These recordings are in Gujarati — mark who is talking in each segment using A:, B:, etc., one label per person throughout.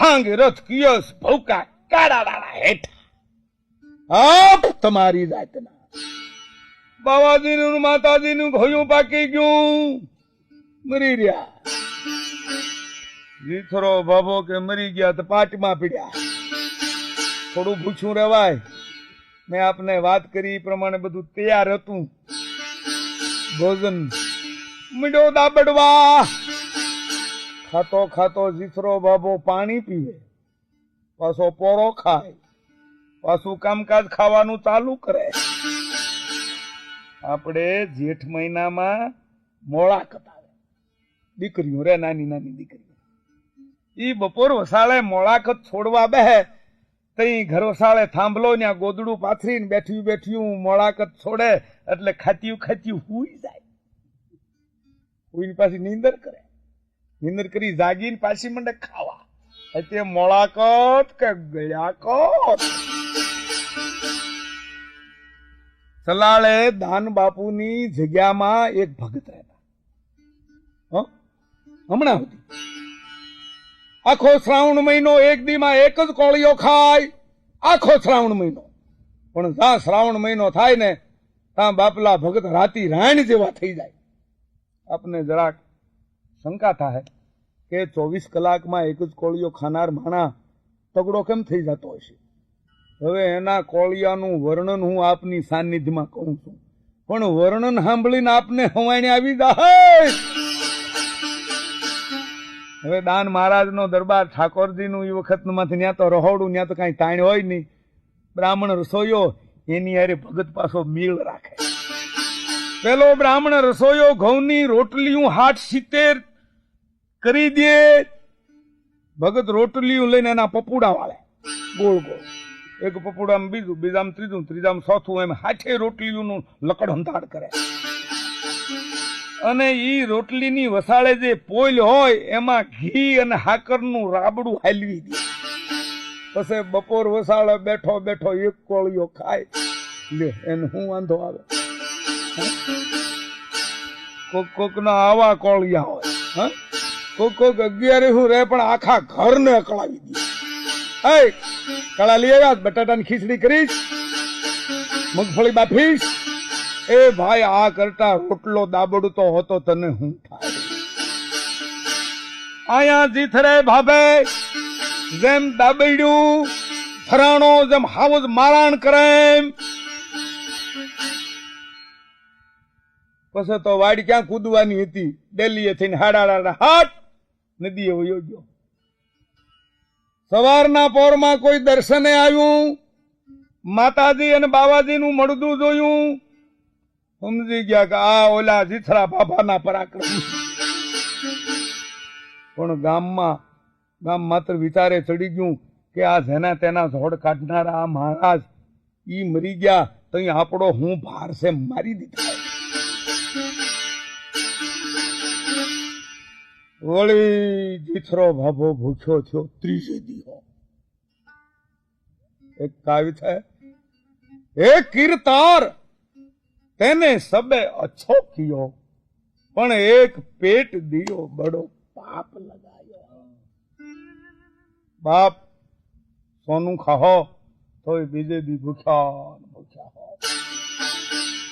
A: ભાંગ રથ કિયસ ભૌકા કાળા વાળા હેઠા. આપ તમારી જાતના. બાવાજીનું, માતાજીનું ઘોયું પાકી ગયું. મરી રહ્યા. જીથરો બાબો કે મરી ગયા તો પાટમાં પીડ્યા. થોડું ભૂછું રહેવાય. મેં આપને વાત કરી પ્રમાણે બધું તૈયાર હતું. ભોજન મીડો દાબડવા. ખાતો ખાતો જીથરો બાબો પાણી પીવે. પાછો પોરો ખાય. પાછું કામકાજ ખાવાનું ચાલુ કરે. આપણે જેઠ મહિનામાં મોળા કતાવે. દીકરીઓ રે, નાની નાની દીકરીઓ. ઈ બપોર વસાળે મોળાકત છોડવા બેહે. તઈ ઘર વસાળે થાંભલો ને ગોદડું પાથરીને બેઠ્યું બેઠ્યું મોળાકત છોડે. એટલે ખાત્યું ખાત્યું હુઈ જાય. હુઈને પાછી નીંદર કરે. નીંદર કરી જાગીને પાછી મને ખાવા. તે મોળાકત કે ગળ્યાકત સલાળે દાન બાપુની જગ્યામાં એક ભગત રહેતા? હમણાં સુધી. આખો શ્રાવણ મહિનો એક દીમાં એક જ કોળીઓ ખાય. આખો શ્રાવણ મહિનો. પણ જ્યાં શ્રાવણ મહિનો થાય ને, ત્યાં બાપલા ભગત રાતી રાણ જેવા થઈ જાય. આપને જરાક શંકા થાય કે ચોવીસ કલાકમાં એક જ કોળિયો ખાનાર માણા તગડો કેમ થઈ જતો હશે? હવે એના કોળિયાનું વર્ણન હું આપની સાનિધ્યમાં કહું છું. પણ વર્ણન સાંભળીને આપને હવાણે આવી જાય હવે દાન મહારાજનો દરબાર ઠાકોરજીનું એ વખતમાંથી ત્યાં તો રહોડું ત્યાં તો કાંઈ તાણ હોય નહીં. બ્રાહ્મણ રસોઈયો એની હારે ભગત પાછો મીળ રાખે. પેલો બ્રાહ્મણ રસોઈયો ઘઉંની રોટલીયું હાથ સિત્તેર કરી દે. ભગત રોટલીઓ લઈને એના પપુડા વાળે. ગોળ ગોળ. એક પપુડામાં બીજું, બીજામાં ત્રીજું, ત્રીજામાં ચોથું, એમ હાથે રોટલીઓનું લકડ હંતાડ કરે. અને એ રોટલીની વસાળે જે પોઈલ હોય, એમાં ઘી અને હાકરનું રાબડું હાલવી દે. પછી બપોર વસાળે બેઠો બેઠો એક કોળીઓ ખાય. લે, એને હું વાંધો આવે? કોક, કોકના આવા કોળિયા હોય, હા? કોક કોક અગિયાર હું રહે, પણ આખા ઘરને અકળાવી દે. એ કળા લઈ આવ્યા, બટાટાની ખીચડી કરીશ, મગફળી બાફીશ. એ ભાઈ, આ કરતા રોટલો દાબડતો હતો તને હું થાય? આયા જીથરે ભાભે, જેમ દાબડ્યું, ફરાણો જેમ હાવજ મારાણ કરે એમ. પછી તો વાડી ક્યાં કૂદવાની હતી? ડેલીએ થઈને હાડા હાટ. નદીએ વયો ગયો. સવારના પોરમાં કોઈ દર્શને આવ્યું? માતાજી અને બાવાજીનું મળદું જોયું? સમજી ગયા કે આ ઓલા જીથરા બાબાના પરાક્રમ. પણ ગામમાં, ગામ માત્ર વિચારે ચડી ગયું કે આ જેના તેના ઝોડ કાઢનારા આ મહારાજ ઈ મરી ગયા તો આપણો હું ભાર છે મારી દીધા. વળી જીથરો ભાભો ભૂખ્યો થયો ત્રીજે દીહો એક કાવ્ય છે એ કીર્તાર, તેને સબે અછો કિયો, પણ એક પેટ દિયો બડો પાપ લગાયો. બાપ, સોનું ખાહો, તોય બીજે દી ભૂખ્યા ભૂખ્યા હો.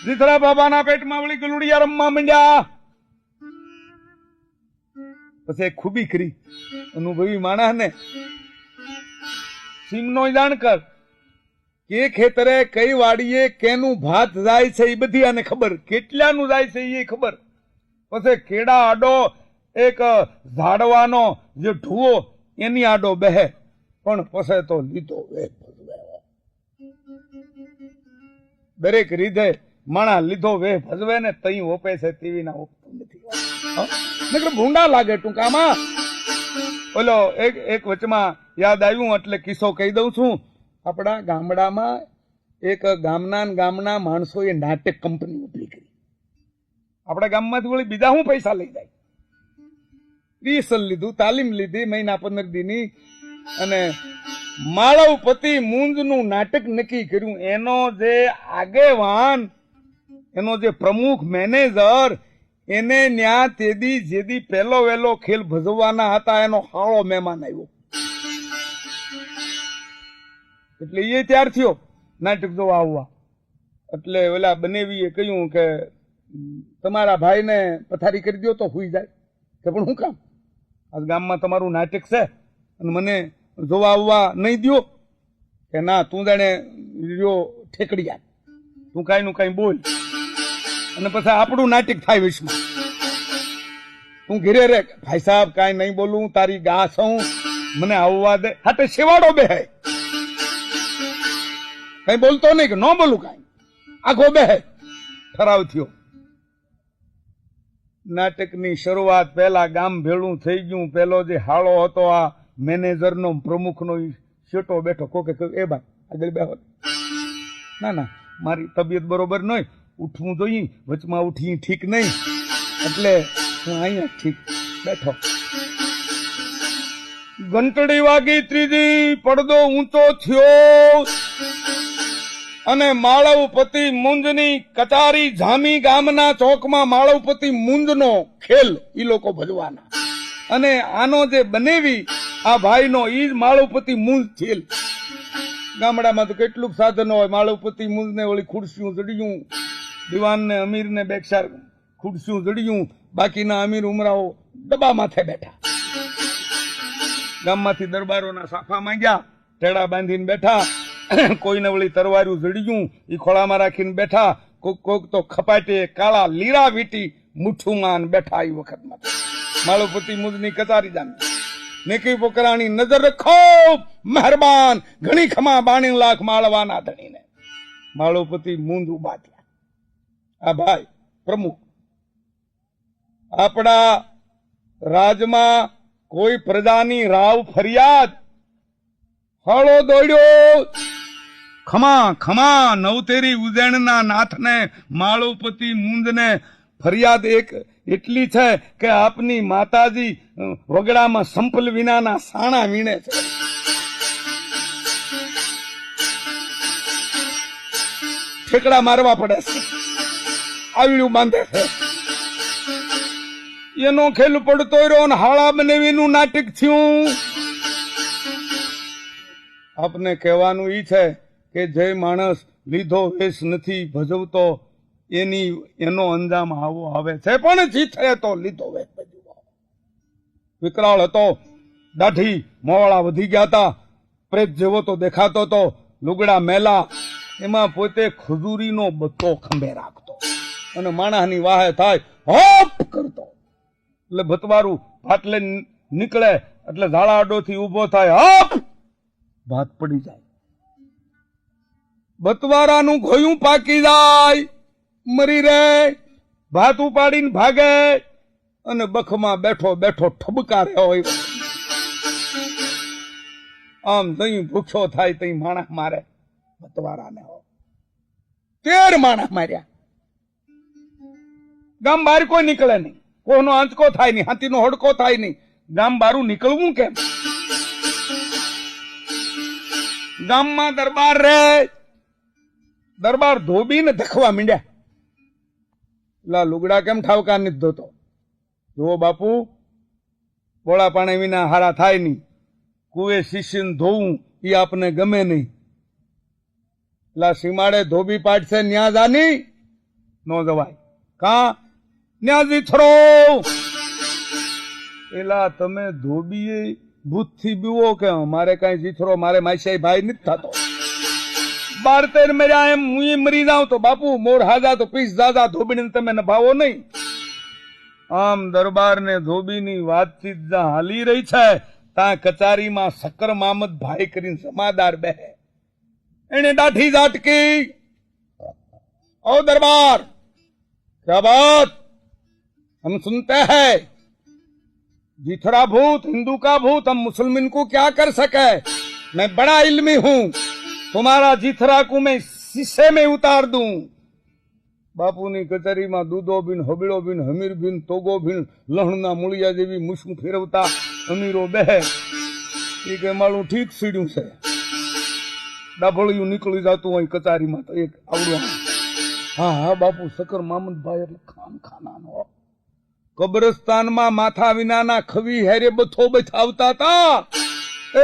A: જીથરા બાબાના પેટમાં વળી ગલુડિયા રમવા માંડ્યા. પછી ખૂબી કરી. અનુભવી માણસ ને સિંગનો જાણ કર કે ખેતરે કઈ વાડીએ કેનું ભાત જાય છે એ બધી આને ખબર. કેટલાનું જાય છે એ ખબર. પછી કેડા આડો એક ઝાડવાનો જે ઢુવો એની આડો બહે. પણ પછી તો લીધો ભજવે. દરેક રીધે માણા લીધો વેહ ભજવે ને તઈ ઓપે છે ટીવી ના હં? ભૂંડા લાગે ટૂંકામાં. ઓલો, એક એક વચમાં યાદ આવ્યું, એટલે કિસ્સો કહી દઉં છું. આપણા ગામડામાં એક ગામના ગામના માણસોએ નાટક કંપની ઊભી કરી. આપણા ગામમાંથી વળી બીજા શું પૈસા લઈ જાય? રિહર્સલ લીધું, તાલીમ લીધી, મહિના પંદર દીની, અને માળવપતિ મુંજનું નાટક નક્કી કર્યું. એનો જે આગેવાન, એનો જે પ્રમુખ મેનેજર એને ન્યા તેદી જેદી પહેલો વહેલો ખેલ ભજવવાના હતા, એનો હાળો મહેમાન આવ્યો. એટલે એ ત્યાર થયો, નાટક જોવા આવવા. એટલે ઓલા બનેવીએ કહ્યું કે, તમારા ભાઈને પથારી કરી દો તો હુઈ જાય. કે પણ શું કામ? આ ગામમાં તમારું નાટક છે, અને મને જોવા આવવા નહીં દ્યો. કે ના, તું જાણે રહ્યો ઠેકડિયા તું કાંઈ નું કાંઈ બોલ. અને પછી આપણું નાટક થાય વિશ્વમાં. તું ઘેરે રે, ભાઈ સાહેબ, કાંઈ નહીં બોલું તારી ગા છું. મને આવવા દે. હાટે શેવાડો બે કઈ બોલતો નહીં કે ન બોલું કાંઈ. આખો બે ઠરાવ થયો. નાટકની શરૂઆત પહેલા ગામ ભેળું થઈ ગયું. પેલો જે હાળો હતો, આ મેનેજરનો, પ્રમુખનો શેટો બેઠો. કોકે એ ભાઈ આગળ બેહો. ના ના, મારી તબિયત બરોબર નહીં ઉઠવું જોઈએ. વચમાં ઉઠી ઠીક નહીં. એટલે હું અહીંયા ઠીક બેઠો. ઘંટડી વાગી ત્રીજી, પડદો ઊંચો થયો. અને માળવપતિ મુંજની કચારી જામી ગામના ચોકમાં માળવપતિ મુંજનો ખેલ એ લોકો ભજવાના. અને આનો જે બનેવી, આ ભાઈનો ઈ જ માળવપતિ મુંજ ખેલ. ગામડામાં તો કેટલુંક સાધનો હોય. માળવપતિ મુંજને ઓલી ખુરશીઓ જડિયું દિવાનને અમીરને બેક્ષાર ખુરશીઓ જડિયું. બાકીના અમીર ઉમરાઓ ડબ્બા માથે બેઠા. ગામમાંથી દરબારોના સાફા માંગ્યા. ટેડા બાંધીને બેઠા. કોઈને વળી તરવાર્યું જડિયું. એ ખોળામાં રાખીને બેઠા. કોક કોક તો ખપાટે કાળા લીરા વીટી મુઠ્ઠુમાં બેઠા એ વખતમાં. માળોપતિ મુજની કચારી જામી. નેકી પોકરાણી નજર રખો. મહેરબાન. ઘણી ખમા બાણી લાખ માળવાના ધણીને. માળોપતિ મૂંદ ઊભા આ ભાઈ, પ્રમુખ. આપણા રાજમાં કોઈ પ્રજાની રાવ ફરિયાદ. હળો દોડ્યો. ખમા ખમા, નવતેરી ઉજેણના નાથને, માળોપતિ મુંદને ફરિયાદ એક, એટલી છે કે આપની માતાજી વગડામાં સંપલ વિનાના સાણા વીણે છે. ઠેકડા મારવા પડે છે. આવડ્યું બાંધે એનો ખેલ પડતો રહ્યો ને હાળા બનેવીનું નાટક થયું. આપને કહેવાનું ઈ છે કે જે માણસ લીધો વેશ નથી ભજવતો, એની, એનો અંજામ આવો આવે છે. પણ જીતે તો લીધો વેશ ભજવો વિકરાળ હતો, દાઢી મોવાળા વધી ગયા હતા. પ્રેત જેવો તો દેખાતો તો લુગડા મેલા. એમાં પોતે ખજૂરીનો બત્તો ખંભે રાખતો અને માણસની વાહે થાય, હોપ કરતો. એટલે ભતવારું ફાટલે નીકળે, એટલે ઝાડા અડોથી ઊભો થાય, હોપ! ભાત પડી જાય. બતવારાનું ઘોયું પાકી જાય, મરી રે, ભાત ઉપાડીને ભાગે, અને બખમાં બેઠો બેઠો ઠબકારે હોય. આમ તઈ ભૂખ્યો થાય તઈ માણસ મારે બતવારાને તેર માણસ માર્યા. ગામ બહાર કોઈ નીકળે નહીં. કોઈનો આંચકો થાય નહીં, હાથીનો હડકો થાય નહીં. ગામ બારું નીકળવું કેમ? ગામમાં દરબાર રે. દરબાર ધોબીને ધખવા મીંડ્યા. લા લુગડા કેમ ઠાવકા નથી ધોતો? જુઓ બાપુ પોળા પાણી વિના હારા થાય નહીં. કુએ શિષ્યને ધોવું એ આપને ગમે નહીં. લા સીમાડે ધોબી પાડશે ન્યા જાની. નો જવાય. કા? ન્યાજી થરો. એલા તમે ધોબીએ ભૂતથી બીવો કે અમારે કાંઈ જીથરો, મારે માયસાઈ ભાઈ નથી થતો. બાર તેર મર્યા એમ હું મરી જાઉં તો બાપુ, મોર હાજા તો પીસ દાદા ધોબીને તમે નભાવો નહીં. આમ દરબાર ને ધોબીની વાતચીત જ્યાં હાલી રહી છે, ત્યાં કચારીમાં સકર મામદ ભાઈ કરીને સમાદાર બે એને દાઠી ઝાટકી. ઓ દરબાર. ક્યા બાત? हम सुनते हैं जीथरा भूत हिंदू का भूत हम मुसलमान को क्या कर सके मैं बड़ा इल्मी हूं तुम्हारा जीथरा को मैं शीशे में उतार दूं બાપુની કચેરીમાં દૂધો બિન હબીડો બિન હમીર બિન તોગો બિન લહણના મૂળિયા જેવી મૂછું ફેરવતા અમીરો બેહે એ કે મારું ઠીક સીડ્યું છે ડાભળિયું નીકળી જતું હોય કચારીમાં તો એક આવડું આમ. હા હા બાપુ સકર મામદભાઈ એટલે ખાન ખાનાનો કબ્રસ્તાનમાં માથા વિનાના ખવી હેરે બથો બથાવતા હતા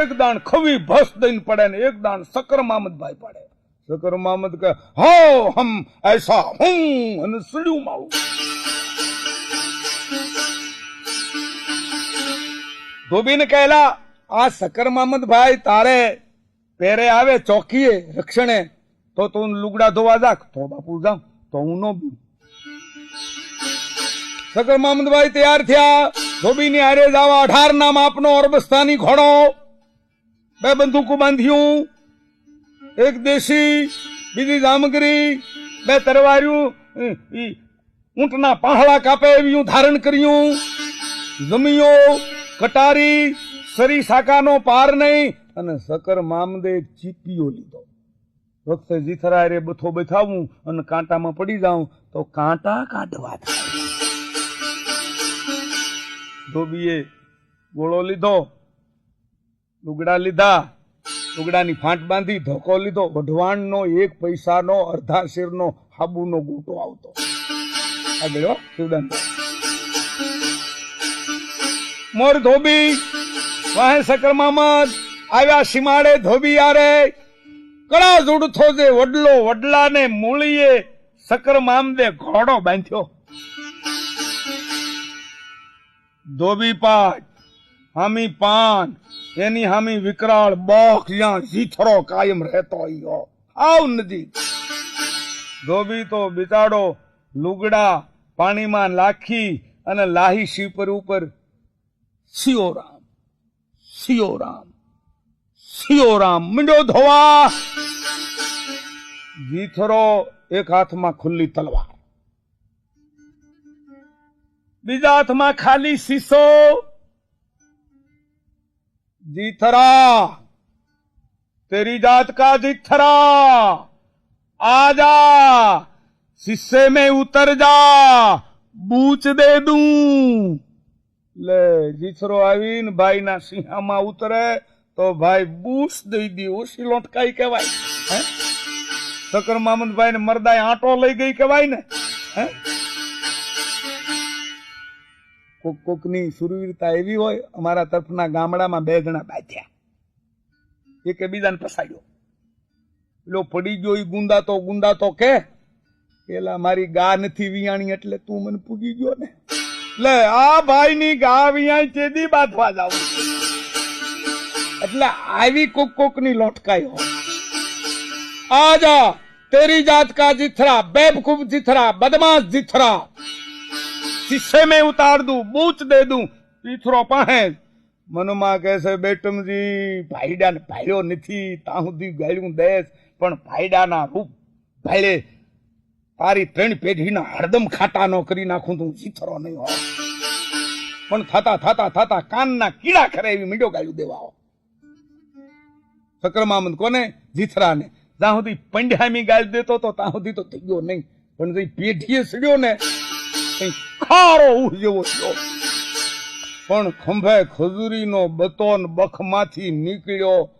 A: એક દાણ ખવી ભસ દઈને પડે ને એક દાણ સકર મામદભાઈ પડે. સકર મામદ કે હો હમ, એસા હું અને સડ્યું માવું. ધોબીને કહેલા, આ સકર મામદભાઈ તારે પેરે આવે ચોકીએ રક્ષણે, તો તું લુગડા ધોવા જાક તો બાપુ જાઉં, તો હું નો બીઉં. સકર મામદભાઈ તૈયાર થયા. ધોબીની હારે જાવા અઢાર નામ માપનો અરબસ્તાની ઘોડો. બે બંદૂકો બાંધ્યું. એક દેશી, બીજી જામગરી, બે તરવાર્યું ઊંટના પાંહળા કાપે એવું ધારણ કર્યું. જમીયો કટારી, સરી શાકાનો પાર નહીં અને સકર મામદે ચીપીઓ લીધો. વખતે જીથરા રે બથો બથાવું અને કાંટામાં પડી જાઉં તો કાંટા કાઢવા થાય. ધોબીએ ગોળો લીધો, લુગડા લીધા, લુગડાની ફાંટ બાંધી ધોકો લીધો, વઢવાણનો એક પૈસાનો અર્ધા શેરનો હાબુનો ગોટો આવતો. મોર ધોબી, વાહે સકર મામદ, આવ્યા સીમાડે ધોબી આરે. કળા જુડથો જે વડલો વડલાને મૂળીએ સકર મામદે ઘોડો બાંધ્યો. ધોબી પાટ, હામી પાન, એની હામી વિકરાળ બોખ જ્યાં ઝીથરો કાયમ રહેતો ઈયો. આવ નજીક ધોબી તો બિચાડો લુગડા પાણીમાં લાખી અને લાહી શિપર ઉપર સિયો રામ સિયો રામ સિયો રામ, મંડો ધોવા. જીથરો એક હાથમાં ખુલ્લી તલવાર. બીજા હાથમાં ખાલી શીશો जीथरा तेरी जात का जीथरा आजा शीशे में उतर જા બૂચ દે દઉં લે જીથરો આવીને ભાઈના સિંહામાં ઉતરે તો ભાઈ બૂચ દઈ દી ઓછી લોટકાઈ કહેવાય હે સકર મામદભાઈ ને મરદાય આંટો લઈ ગઈ કહેવાય ને હે કોક કોકની સુરવીરતા એવી હોય, અમારા તરફના ગામડામાં બે જણા બાંધ્યા. એકે બીજાને ફસાયો. પેલો પડી ગયો એ ગુંદા તો ગુંદા તો કે, પેલા મારી ગા નથી વિયાણી એટલે તું મને પૂગી ગયો ને. લે, આ ભાઈ ની ગા વિયાણી ચેદી બાંધવા જાવ એટલે આવી કોકની લોટકાઈ હોય. આજા, તેરી જાત કા જીથરા બેબકૂબ જીથરા, બદમાશ જીથરા. शीशे में उतार दूं बूच दे दूं પીથરો પાસે મનમાં કહેશે બેટમજી, ભાઈડા ભાઈઓ નથી તા સુધી ગાળ્યું દેશ, પણ ભાઈડાના રૂપ ભાડે તારી ત્રણ પેઢીના હળદમ ખાટા નો કરી નાખું તું ચીથરો નહીં હો પણ થતા થતા થતા કાનના કીડા ખરે એવી મીડો ગાળ્યું દેવાઓ સક્રમામંદ કોને? જીથરાને. ત્યાં સુધી પંડ્યામી ગાળી દેતો તો ત્યાં સુધી તો થઈ ગયો નહીં. પણ જે પેઢીએ સડ્યો ને ખારો ઉજવો છો. પણ ખંભે ખજૂરીનો બતોન બખમાંથી નીકળ્યો.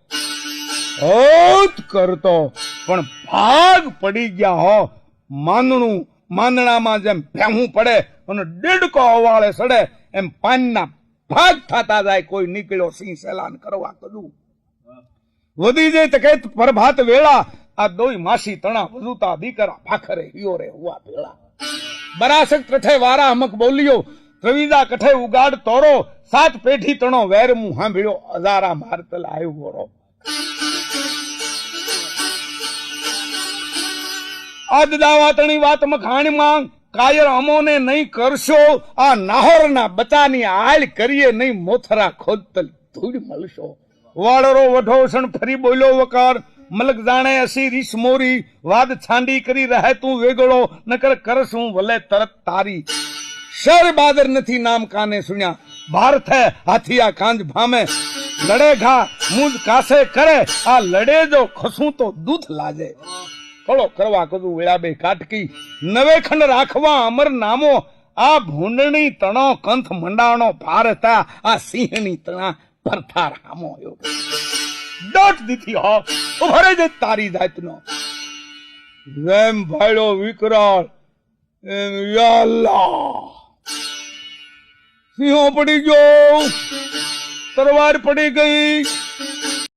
A: કરતો, પણ ભાગ પડી ગયા હો. માનણું માંદણામાં જેમ ભેહું પડે અને દેડકો અવાળે સડે, એમ પાનના ભાગ થતા જાય કોઈ નીકળ્યો સિંહ સેલાન કરવા કદું. વધી જાય તો કે પ્રભાત વેળા, આ દોઈ માસી તણા વજુતા દીકરા ભાખરે હિયો રે હુવા ભેળા. બરાસક કઠે વારા હમક બોલ્યો. ત્રવિદા કઠે ઉગાડ તોરો સાત પેઢી તણો વેર મું હાંભળ્યો. હજારા મારતલ આવ્યો ગોરો. આજ દાવાતણી વાત મખાણીમાં કાયર અમોને નહીં કરશો. આ નાહોરના બચાની આળ કરીએ નહીં. મોથરા ખોદતલ ધૂળ મળશો. વાળરો વઢોસણ ફરી બોલ્યો વકાર. મલક જાણે અસી રીસ મોરી, વાદ છાંડી કરી રહે તું વેગળો, નકર કરસ હું ભલે તરત તારી. શર બાદર નથી નામ કાને સુણ્યા ભારત હે હાથિયા કાંજ ભામે. લડે ઘા, મુજ કાસે કરે, આ લડે જો ખસું તો દૂધ લાજે. થોડો કરવા કદું વેળાબે કાટકી, નવે ખંડ રાખવા અમર નામો. આ ભૂંડણી તણો, કંથ મંડાણો ભારતા આ સિંહની તણા પરથા રામો દોટ દીધી હો. ઉભરે જ તારી જાતનો. જેમ ભાડો વિકરાળ, એમ યા સિંહો પડી ગયો. તરવાર પડી ગઈ.